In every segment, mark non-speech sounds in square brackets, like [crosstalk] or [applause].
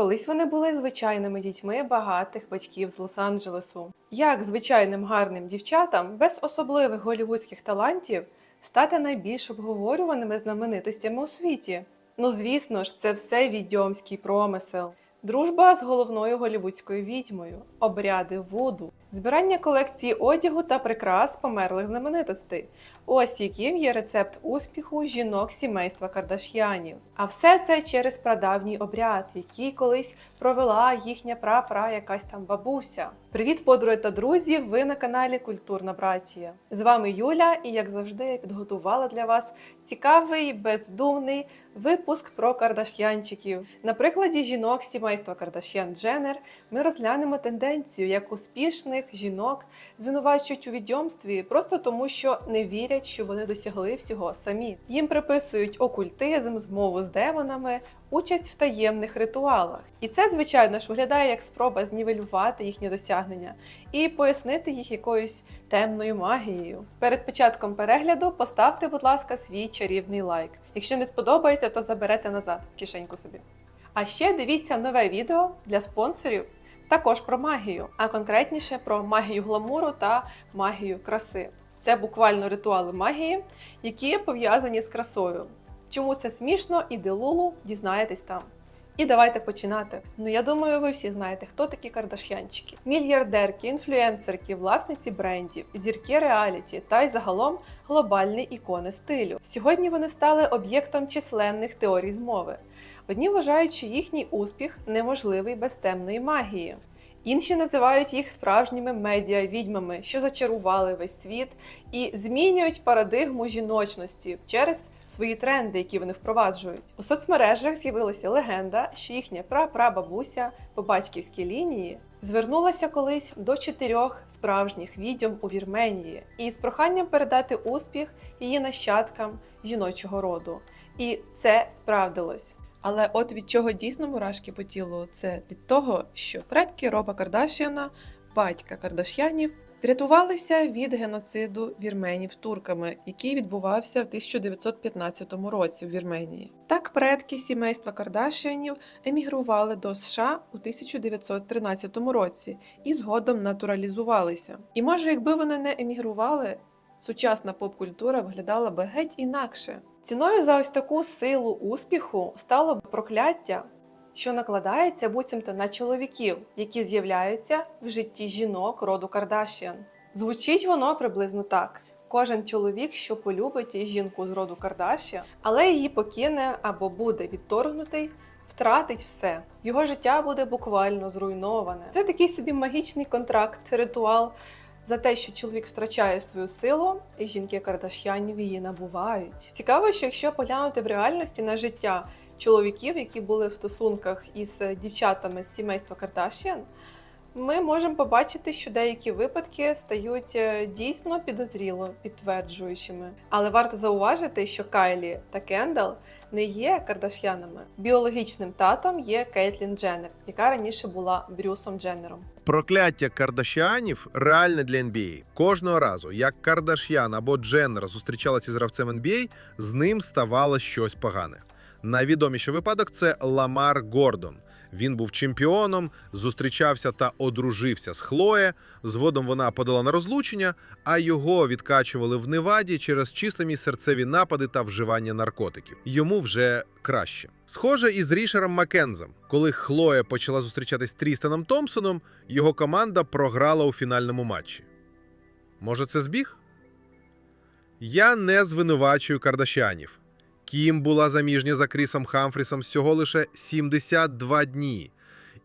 Колись вони були звичайними дітьми багатих батьків з Лос-Анджелесу. Як звичайним гарним дівчатам без особливих голівудських талантів стати найбільш обговорюваними знаменитостями у світі? Ну, звісно ж, це все відьомський промисел. Дружба з головною голівудською відьмою, обряди вуду, збирання колекції одягу та прикрас померлих знаменитостей. Ось яким є рецепт успіху жінок сімейства Кардаш'янів. А все це через прадавній обряд, який колись провела їхня прапра якась там бабуся. Привіт, подруги та друзі! Ви на каналі Культурна Братія. З вами Юля, і як завжди, я підготувала для вас цікавий, бездумний випуск про кардаш'янчиків. На прикладі жінок сімейства Кардаш'ян Дженнер ми розглянемо тенденцію, як успішних жінок звинувачують у відьомстві просто тому, що не вірять, що вони досягли всього самі. Їм приписують окультизм, змову з демонами, участь в таємних ритуалах. І це, звичайно ж, виглядає як спроба знівелювати їхні досягнення і пояснити їх якоюсь темною магією. Перед початком перегляду поставте, будь ласка, свій чарівний лайк. Якщо не сподобається, то заберете назад в кишеньку собі. А ще дивіться нове відео для спонсорів. Також про магію, а конкретніше про магію гламуру та магію краси. Це буквально ритуали магії, які пов'язані з красою. Чому це смішно і делулу, дізнаєтесь там. І давайте починати. Ну я думаю, ви всі знаєте, хто такі кардаш'янчики. Мільярдерки, інфлюенсерки, власниці брендів, зірки реаліті та й загалом глобальні ікони стилю. Сьогодні вони стали об'єктом численних теорій змови. Одні вважають, що їхній успіх неможливий без темної магії. Інші називають їх справжніми медіа-відьмами, що зачарували весь світ і змінюють парадигму жіночності через свої тренди, які вони впроваджують. У соцмережах з'явилася легенда, що їхня прапрабабуся по батьківській лінії звернулася колись до чотирьох справжніх відьом у Вірменії і з проханням передати успіх її нащадкам жіночого роду. І це справдилось. Але от від чого дійсно мурашки по тілу, це від того, що предки Роба Кардашіана, батька Кардаш'янів, врятувалися від геноциду вірменів турками, який відбувався в 1915 році в Вірменії. Так предки сімейства Кардашіанів емігрували до США у 1913 році і згодом натуралізувалися. І може, якби вони не емігрували, сучасна поп-культура виглядала би геть інакше. Ціною за ось таку силу успіху стало б прокляття, що накладається буцімто на чоловіків, які з'являються в житті жінок роду Кардашіан. Звучить воно приблизно так: кожен чоловік, що полюбить жінку з роду Кардашіан, але її покине або буде відторгнутий, втратить все. Його життя буде буквально зруйноване. Це такий собі магічний контракт, ритуал за те, що чоловік втрачає свою силу, і жінки Кардаш'янів її набувають. Цікаво, що якщо поглянути в реальності на життя чоловіків, які були в стосунках із дівчатами з сімейства Кардаш'ян, ми можемо побачити, що деякі випадки стають е, дійсно підозріло підтверджуючими. Але варто зауважити, що Кайлі та Кендал не є Кардаш'янами. Біологічним татом є Кейтлін Дженнер, яка раніше була Брюсом Дженнером. Прокляття Кардашіанів реальне для NBA. Кожного разу, як Кардаш'ян або Дженнер зустрічалися з гравцем NBA, з ним ставало щось погане. Найвідоміший випадок це Ламар Гордон. Він був чемпіоном, зустрічався та одружився з Хлоє. Згодом вона подала на розлучення, а його відкачували в Неваді через численні серцеві напади та вживання наркотиків. Йому вже краще. Схоже із Рішером Маккензом. Коли Хлоя почала зустрічатись з Трістаном Томпсоном, його команда програла у фінальному матчі. Може, це збіг? Я не звинувачую Кардашянів. Кім була заміжня за Крісом Хамфрісом всього лише 72 дні,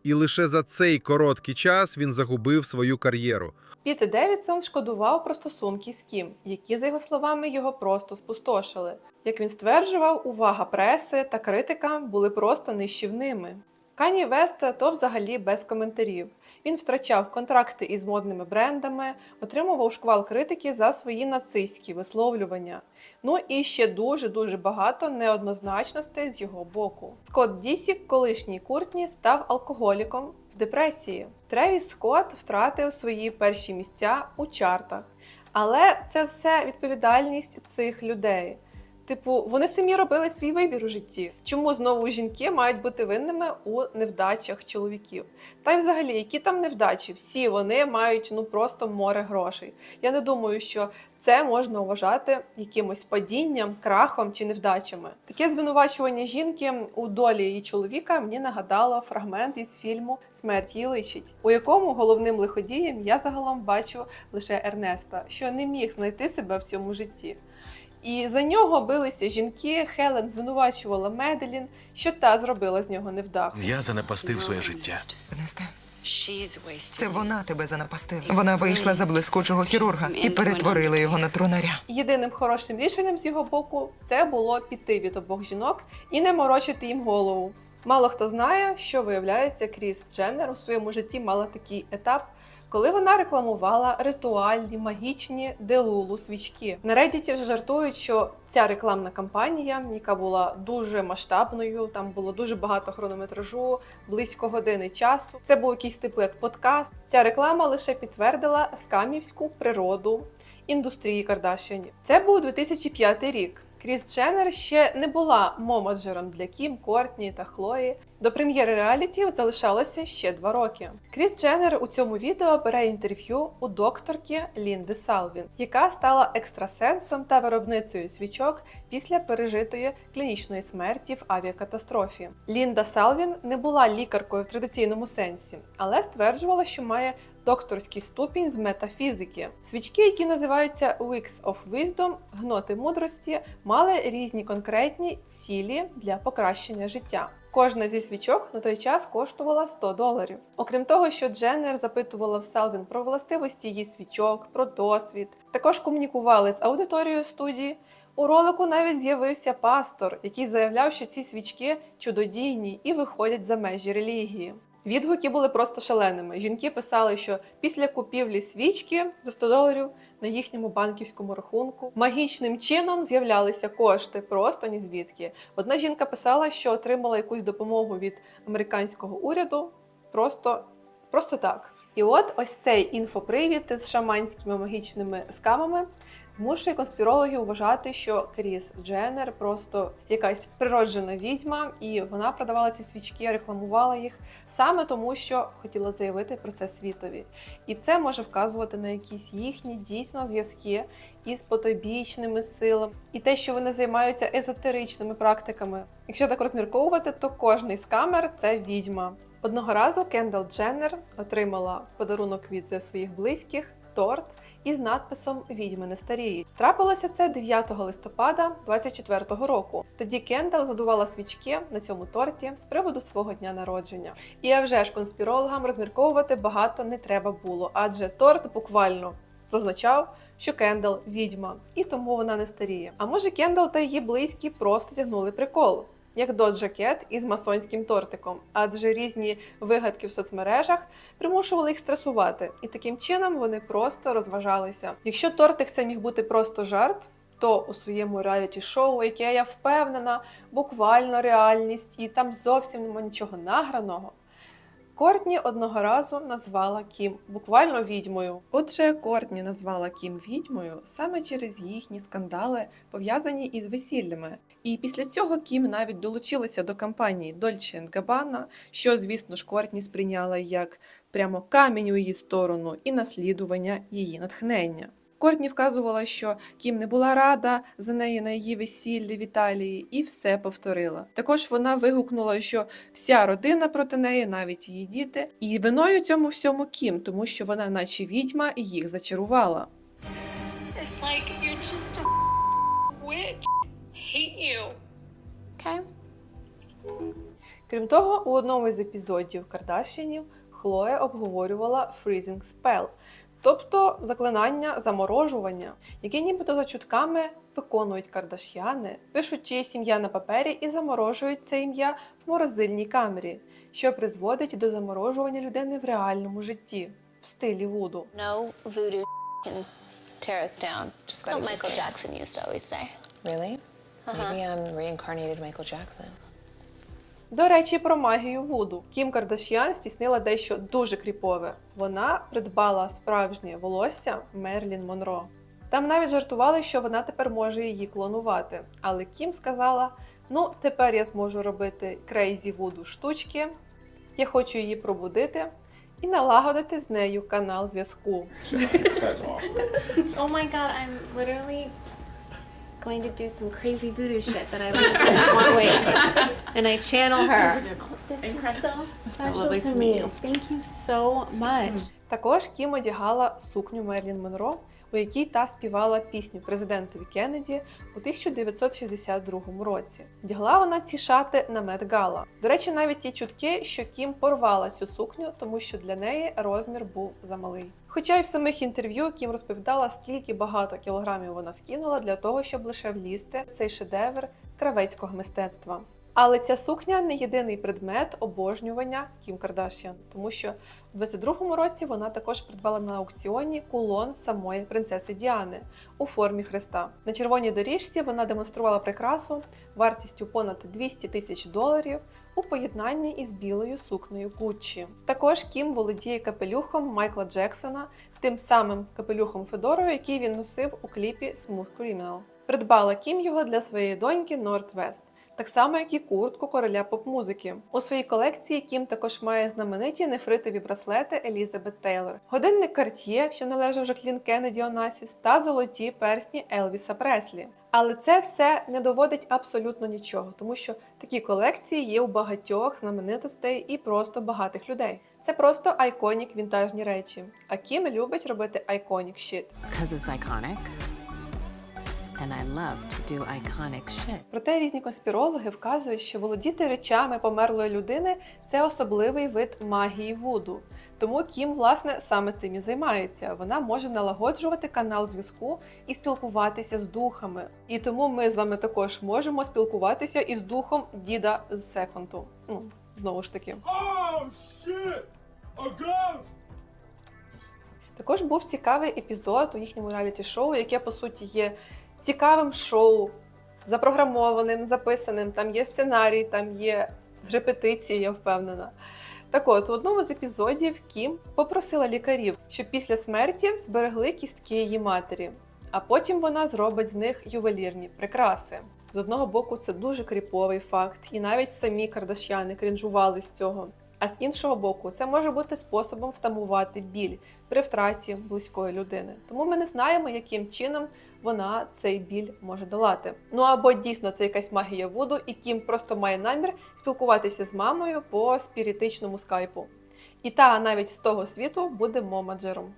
і лише за цей короткий час він загубив свою кар'єру. Піт Девідсон шкодував про стосунки з Кім, які, за його словами, його просто спустошили. Як він стверджував, увага преси та критика були просто нищівними. Кані Вест то взагалі без коментарів. Він втрачав контракти із модними брендами, отримував шквал критики за свої нацистські висловлювання. Ну і ще дуже дуже багато неоднозначностей з його боку. Скотт Дісік, колишній Куртні, став алкоголіком в депресії. Тревіс Скотт втратив свої перші місця у чартах. Але це все відповідальність цих людей. Типу, вони самі робили свій вибір у житті. Чому знову жінки мають бути винними у невдачах чоловіків? Та й взагалі, які там невдачі? Всі вони мають ну просто море грошей. Я не думаю, що це можна вважати якимось падінням, крахом чи невдачами. Таке звинувачування жінки у долі її чоловіка мені нагадало фрагмент із фільму Смерть її личить, у якому головним лиходієм я загалом бачу лише Ернеста, що не міг знайти себе в цьому житті. І за нього билися жінки. Хелен звинувачувала Меделін, що та зробила з нього невдах. Я занепастив своє життя. Несте, Це це вона тебе занапастила. Вона вийшла за блискучого хірурга і перетворила його на трунаря. Єдиним хорошим рішенням з його боку це було піти від обох жінок і не морочити їм голову. Мало хто знає, що виявляється, Кріс Дженнер у своєму житті мала такий етап, коли вона рекламувала ритуальні магічні делулу свічки. На Reddit вже жартують, що ця рекламна кампанія, яка була дуже масштабною, там було дуже багато хронометражу, близько години часу. Це був якийсь типу як подкаст. Ця реклама лише підтвердила скамівську природу індустрії Кардашянів. Це був 2005 рік. Кріс Дженнер ще не була момаджером для Кім, Кортні та Хлої. До прем'єри реаліті залишалося ще два роки. Кріс Дженнер у цьому відео бере інтерв'ю у докторки Лінди Салвін, яка стала екстрасенсом та виробницею свічок після пережитої клінічної смерті в авіакатастрофі. Лінда Салвін не була лікаркою в традиційному сенсі, але стверджувала, що має докторський ступінь з метафізики. Свічки, які називаються Wicks of Wisdom, гноти мудрості, мали різні конкретні цілі для покращення життя. Кожна зі свічок на той час коштувала 100 доларів. Окрім того, що Дженнер запитувала в Салвін про властивості її свічок, про досвід, також комунікували з аудиторією студії. У ролику навіть з'явився пастор, який заявляв, що ці свічки чудодійні і виходять за межі релігії. Відгуки були просто шаленими. Жінки писали, що після купівлі свічки за 100 доларів на їхньому банківському рахунку магічним чином з'являлися кошти просто ні звідки. Одна жінка писала, що отримала якусь допомогу від американського уряду просто, просто так. І от ось цей інфопривід з шаманськими магічними скамами змушує конспірологів вважати, що Кріс Дженнер просто якась природжена відьма, і вона продавала ці свічки, рекламувала їх саме тому, що хотіла заявити про це світові. І це може вказувати на якісь їхні дійсно зв'язки із потойбічними силами, і те, що вони займаються езотеричними практиками. Якщо так розмірковувати, то кожний з камер це відьма. Одного разу Кендал Дженнер отримала подарунок від своїх близьких торт із надписом Відьми не старіють. Трапилося це 9 листопада 24-го року. Тоді Кендал задувала свічки на цьому торті з приводу свого дня народження. І а вже ж конспірологам розмірковувати багато не треба було, адже торт буквально зазначав, що Кендал відьма, і тому вона не старіє. А може Кендал та її близькі просто тягнули прикол. Як доджакет із масонським тортиком, адже різні вигадки в соцмережах примушували їх стресувати, і таким чином вони просто розважалися. Якщо тортик це міг бути просто жарт, то у своєму реаліті-шоу, яке я впевнена, буквально реальність, і там зовсім нема нічого награного. Кортні одного разу назвала Кім буквально відьмою. Отже, Кортні назвала Кім відьмою саме через їхні скандали, пов'язані із весіллями. І після цього Кім навіть долучилася до кампанії Dolce Gabbana, що, звісно ж, Кортні сприйняла як прямо камінь у її сторону і наслідування її натхнення. Кортні вказувала, що Кім не була рада за неї на її весіллі в Італії, і все повторила. Також вона вигукнула, що вся родина проти неї, навіть її діти, і виною цьому всьому Кім, тому що вона, наче відьма, їх зачарувала. It's like you're just a witch. Hate you. Okay? Крім того, у одному із епізодів Кардашінів Хлоя обговорювала freezing spell, тобто заклинання заморожування, яке нібито за чутками виконують кардаш'яни, пишуть чиєсь ім'я на папері і заморожують це ім'я в морозильній камері, що призводить до заморожування людини в реальному житті в стилі Вуду. No voodoo can tear us down. Just That's what Michael Jackson used to always say. Really? Uh-huh. Maybe I'm reincarnated Michael Jackson. До речі, про магію Вуду. Кім Кардаш'ян стіснила дещо дуже кріпове. Вона придбала справжнє волосся Мерлін Монро. Там навіть жартували, що вона тепер може її клонувати. Але Кім сказала: ну, тепер я зможу робити крейзі вуду штучки, я хочу її пробудити і налагодити з нею канал зв'язку. [laughs] going to do some crazy voodoo shit that I learned from that one week. And I channel her. This is so special to me. Thank you so much. Також Кім одягала сукню Мерлін Монро, у якій та співала пісню президентові Кеннеді у 1962 році. Вдягла вона ці шати на Мед Гала. До речі, навіть є чутки, що Кім порвала цю сукню, тому що для неї розмір був замалий. Хоча й в самих інтерв'ю Кім розповідала, скільки багато кілограмів вона скинула для того, щоб лише влізти в цей шедевр кравецького мистецтва. Але ця сукня не єдиний предмет обожнювання Кім Кардашіан, тому що в 22-му році вона також придбала на аукціоні кулон самої принцеси Діани у формі хреста. На червоній доріжці вона демонструвала прикрасу вартістю понад 200 тисяч доларів у поєднанні із білою сукнею Гуччі. Також Кім володіє капелюхом Майкла Джексона, тим самим капелюхом Федорою, який він носив у кліпі Smooth Criminal. Придбала Кім його для своєї доньки Нортвест. Так само, як і куртку короля поп-музики. У своїй колекції Кім також має знамениті нефритові браслети Елізабет Тейлор, годинник Cartier, що належав Жаклін Кеннеді Онасіс, та золоті персні Елвіса Преслі. Але це все не доводить абсолютно нічого, тому що такі колекції є у багатьох знаменитостей і просто багатих людей. Це просто айконік вінтажні речі. А Кім любить робити айконік щит. because it's iconic. And I love to do iconic shit. Проте різні конспірологи вказують, що володіти речами померлої людини це особливий вид магії вуду. Тому Кім, власне, саме цим і займається. Вона може налагоджувати канал зв'язку і спілкуватися з духами. І тому ми з вами також можемо спілкуватися із духом діда з секонту. Ну, знову ж таки. Також був цікавий епізод у їхньому реаліті-шоу, яке по суті є цікавим шоу, запрограмованим, записаним. Там є сценарій, там є репетиції, я впевнена. Так от, у одному з епізодів Кім попросила лікарів, щоб після смерті зберегли кістки її матері, а потім вона зробить з них ювелірні прикраси. З одного боку, це дуже кріповий факт, і навіть самі кардашяни крінжували з цього. А з іншого боку, це може бути способом втамувати біль при втраті близької людини. Тому ми не знаємо, яким чином вона цей біль може долати. Ну або дійсно це якась магія вуду, і Кім просто має намір спілкуватися з мамою по спіритичному скайпу. І та навіть з того світу буде момаджером.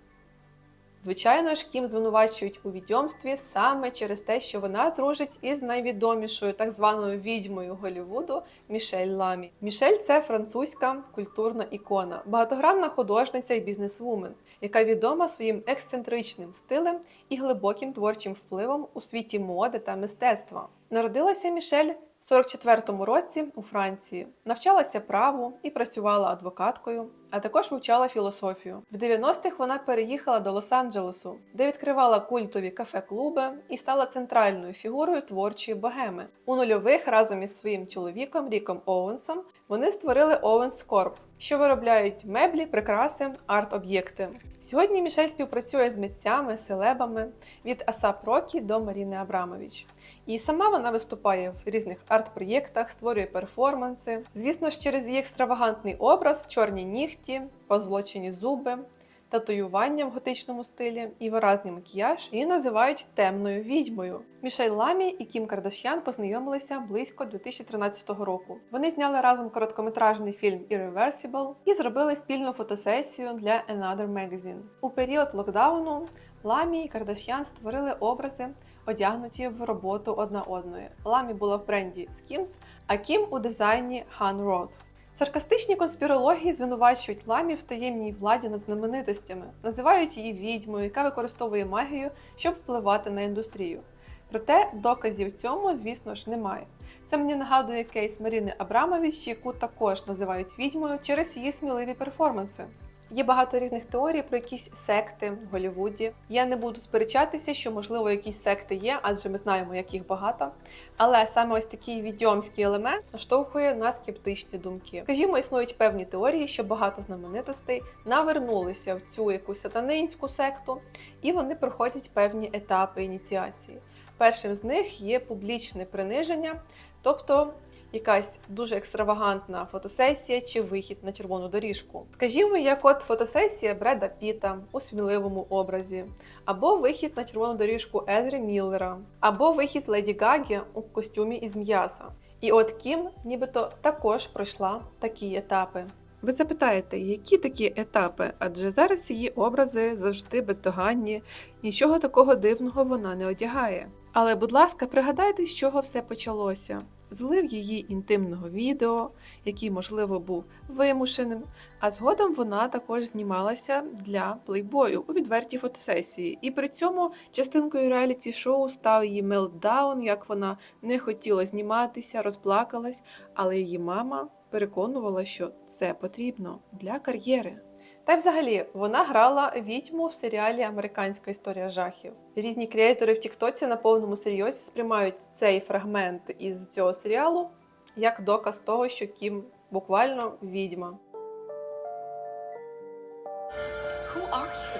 Звичайно ж, Кім звинувачують у відьомстві саме через те, що вона дружить із найвідомішою так званою відьмою Голлівуду Мішель Ламі. Мішель це французька культурна ікона, багатогранна художниця і бізнесвумен, яка відома своїм ексцентричним стилем і глибоким творчим впливом у світі моди та мистецтва. Народилася Мішель в 44-му році у Франції, навчалася праву і працювала адвокаткою, а також вивчала філософію. В 90-х вона переїхала до Лос-Анджелесу, де відкривала культові кафе-клуби і стала центральною фігурою творчої богеми. У нульових разом із своїм чоловіком Ріком Оуенсом вони створили Owens Corp, що виробляють меблі, прикраси, арт-об'єкти. Сьогодні Мішель співпрацює з митцями, селебами від Асап Рокі до Маріни Абрамович. І сама вона виступає в різних арт-проєктах, створює перформанси. Звісно ж, через її екстравагантний образ, чорні нігті, позлочені зуби, татуювання в готичному стилі і виразний макіяж її називають темною відьмою. Мішель Ламі і Кім Кардашян познайомилися близько 2013 року. Вони зняли разом короткометражний фільм Irreversible і зробили спільну фотосесію для Another Magazine. У період локдауну Ламі і Кардашян створили образи, одягнуті в роботу одна одної. Ламі була в бренді Skims, а Кім у дизайні Han Road. Саркастичні конспірології звинувачують ламі в таємній владі над знаменитостями, називають її відьмою, яка використовує магію, щоб впливати на індустрію. Проте доказів цьому, звісно ж, немає. Це мені нагадує кейс Маріни Абрамович, яку також називають відьмою через її сміливі перформанси. Є багато різних теорій про якісь секти в Голлівуді. Я не буду сперечатися, що можливо якісь секти є, адже ми знаємо, як їх багато. Але саме ось такий відьомський елемент наштовхує на скептичні думки. Скажімо, існують певні теорії, що багато знаменитостей навернулися в цю якусь сатанинську секту, і вони проходять певні етапи ініціації. Першим з них є публічне приниження, тобто якась дуже екстравагантна фотосесія чи вихід на червону доріжку. Скажімо, як от фотосесія Бреда Піта у сміливому образі, або вихід на червону доріжку Езрі Міллера, або вихід Леді Гагі у костюмі із м'яса. І от Кім нібито також пройшла такі етапи. Ви запитаєте, які такі етапи? Адже зараз її образи завжди бездоганні, нічого такого дивного вона не одягає. Але, будь ласка, пригадайте, з чого все почалося. Злив її інтимного відео, який, можливо, був вимушеним, а згодом вона також знімалася для плейбою у відвертій фотосесії. І при цьому частинкою реаліті шоу став її мелтдаун, як вона не хотіла зніматися, розплакалась, але її мама переконувала, що це потрібно для кар'єри. Та й взагалі вона грала відьму в серіалі Американська історія жахів. Різні креатори в Тіктоці на повному серйозі сприймають цей фрагмент із цього серіалу як доказ того, що Кім буквально відьма. Who are you?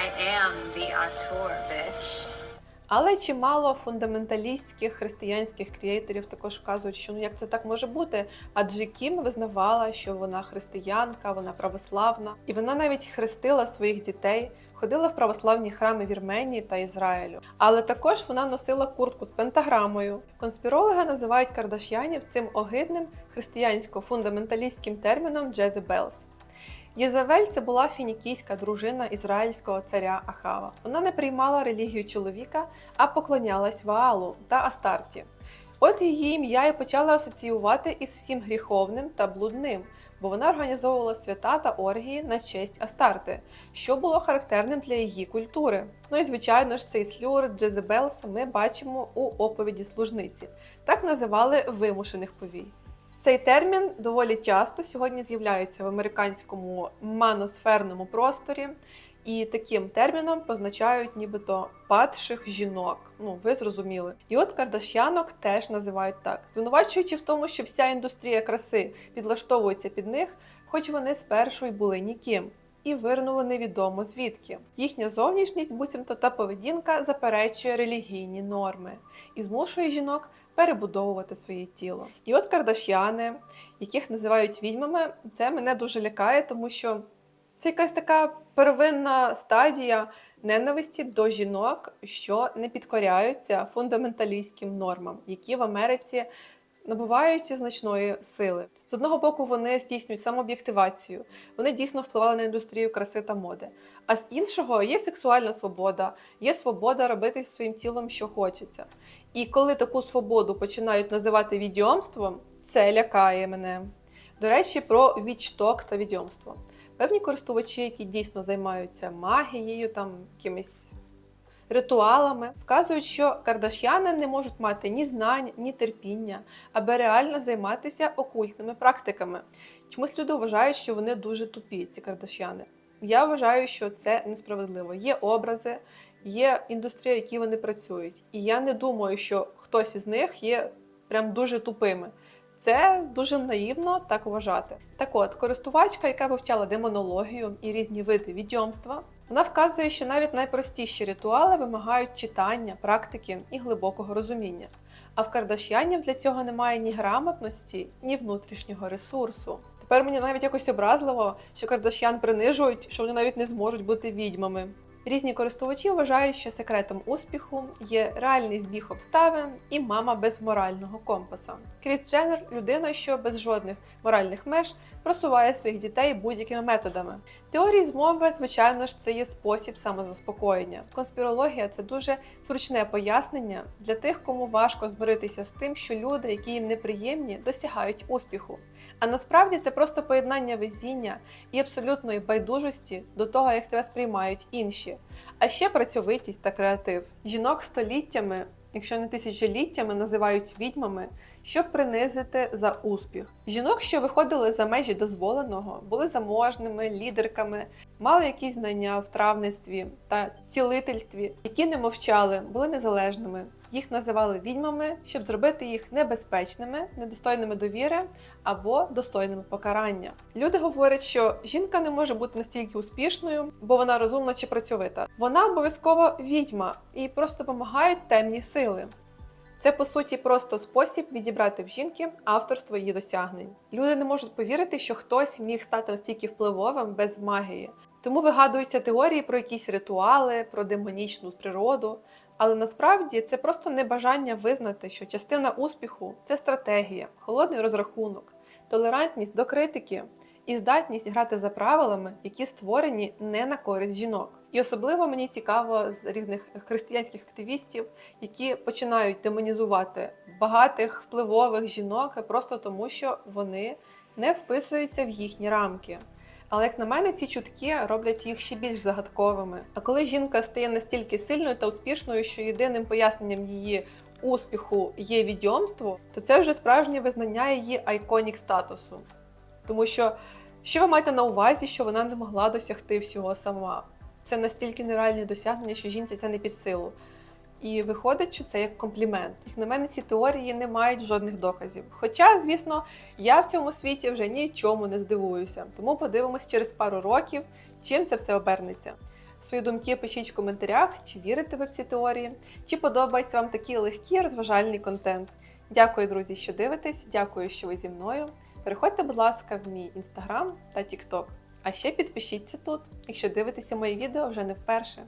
I am the auteur, bitch. Але чимало фундаменталістських християнських креаторів також вказують, що ну як це так може бути? Адже Кім визнавала, що вона християнка, вона православна, і вона навіть хрестила своїх дітей, ходила в православні храми Вірменії та Ізраїлю. Але також вона носила куртку з пентаграмою. Конспірологи називають Кардаш'янів цим огидним християнсько-фундаменталістським терміном Джезебелс. Єзавель це була фінікійська дружина ізраїльського царя Ахава. Вона не приймала релігію чоловіка, а поклонялась Ваалу та Астарті. От її ім'я і почали асоціювати із всім гріховним та блудним, бо вона організовувала свята та оргії на честь Астарти, що було характерним для її культури. Ну і звичайно ж, цей слюр Джезебелс ми бачимо у оповіді служниці. Так називали вимушених повій. Цей термін доволі часто сьогодні з'являється в американському маносферному просторі, і таким терміном позначають нібито падших жінок. Ну, ви зрозуміли. І от кардаш'янок теж називають так, звинувачуючи в тому, що вся індустрія краси підлаштовується під них, хоч вони спершу й були ніким. І вирнули невідомо звідки. Їхня зовнішність, буцімто та поведінка заперечує релігійні норми і змушує жінок перебудовувати своє тіло. І от кардаш'яни, яких називають відьмами, це мене дуже лякає, тому що це якась така первинна стадія ненависті до жінок, що не підкоряються фундаменталістським нормам, які в Америці набувають значної сили. З одного боку, вони здійснюють самооб'єктивацію, вони дійсно впливали на індустрію краси та моди. А з іншого є сексуальна свобода, є свобода робити своїм тілом, що хочеться. І коли таку свободу починають називати відьомством, це лякає мене. До речі, про відшток та відьомство. Певні користувачі, які дійсно займаються магією, там якимись ритуалами, вказують, що кардаш'яни не можуть мати ні знань, ні терпіння, аби реально займатися окультними практиками. Чомусь люди вважають, що вони дуже тупі, ці кардаш'яни. Я вважаю, що це несправедливо. Є образи, є індустрія, в якій вони працюють. І я не думаю, що хтось із них є прям дуже тупими. Це дуже наївно так вважати. Так от, користувачка, яка вивчала демонологію і різні види відьомства, вона вказує, що навіть найпростіші ритуали вимагають читання, практики і глибокого розуміння. А в кардаш'янів для цього немає ні грамотності, ні внутрішнього ресурсу. Тепер мені навіть якось образливо, що кардаш'ян принижують, що вони навіть не зможуть бути відьмами. Різні користувачі вважають, що секретом успіху є реальний збіг обставин і мама без морального компаса. Кріс Дженнер – людина, що без жодних моральних меж просуває своїх дітей будь-якими методами. Теорії змови, звичайно ж, це є спосіб самозаспокоєння. Конспірологія це дуже зручне пояснення для тих, кому важко змиритися з тим, що люди, які їм неприємні, досягають успіху. А насправді це просто поєднання везіння і абсолютної байдужості до того, як тебе сприймають інші. А ще працьовитість та креатив. Жінок століттями якщо не тисячоліттями називають відьмами, щоб принизити за успіх. Жінок, що виходили за межі дозволеного, були заможними, лідерками, мали якісь знання в травництві та цілительстві, які не мовчали, були незалежними. Їх називали відьмами, щоб зробити їх небезпечними, недостойними довіри або достойними покарання. Люди говорять, що жінка не може бути настільки успішною, бо вона розумна чи працьовита. Вона обов'язково відьма і просто допомагають темні сили. Це по суті просто спосіб відібрати в жінки авторство її досягнень. Люди не можуть повірити, що хтось міг стати настільки впливовим без магії. Тому вигадуються теорії про якісь ритуали, про демонічну природу. Але насправді це просто небажання визнати, що частина успіху це стратегія, холодний розрахунок, толерантність до критики і здатність грати за правилами, які створені не на користь жінок. І особливо мені цікаво з різних християнських активістів, які починають демонізувати багатих впливових жінок просто тому, що вони не вписуються в їхні рамки. Але як на мене, ці чутки роблять їх ще більш загадковими. А коли жінка стає настільки сильною та успішною, що єдиним поясненням її успіху є відьомство, то це вже справжнє визнання її айконік статусу. Тому що що ви маєте на увазі, що вона не могла досягти всього сама? Це настільки нереальні досягнення, що жінці це не під силу. І виходить, що це як комплімент. Як на мене, ці теорії не мають жодних доказів. Хоча, звісно, я в цьому світі вже нічому не здивуюся. Тому подивимось через пару років, чим це все обернеться. Свої думки пишіть в коментарях, чи вірите ви в ці теорії, чи подобається вам такий легкий розважальний контент. Дякую, друзі, що дивитесь. Дякую, що ви зі мною. Переходьте, будь ласка, в мій інстаграм та тікток. А ще підпишіться тут, якщо дивитеся мої відео вже не вперше.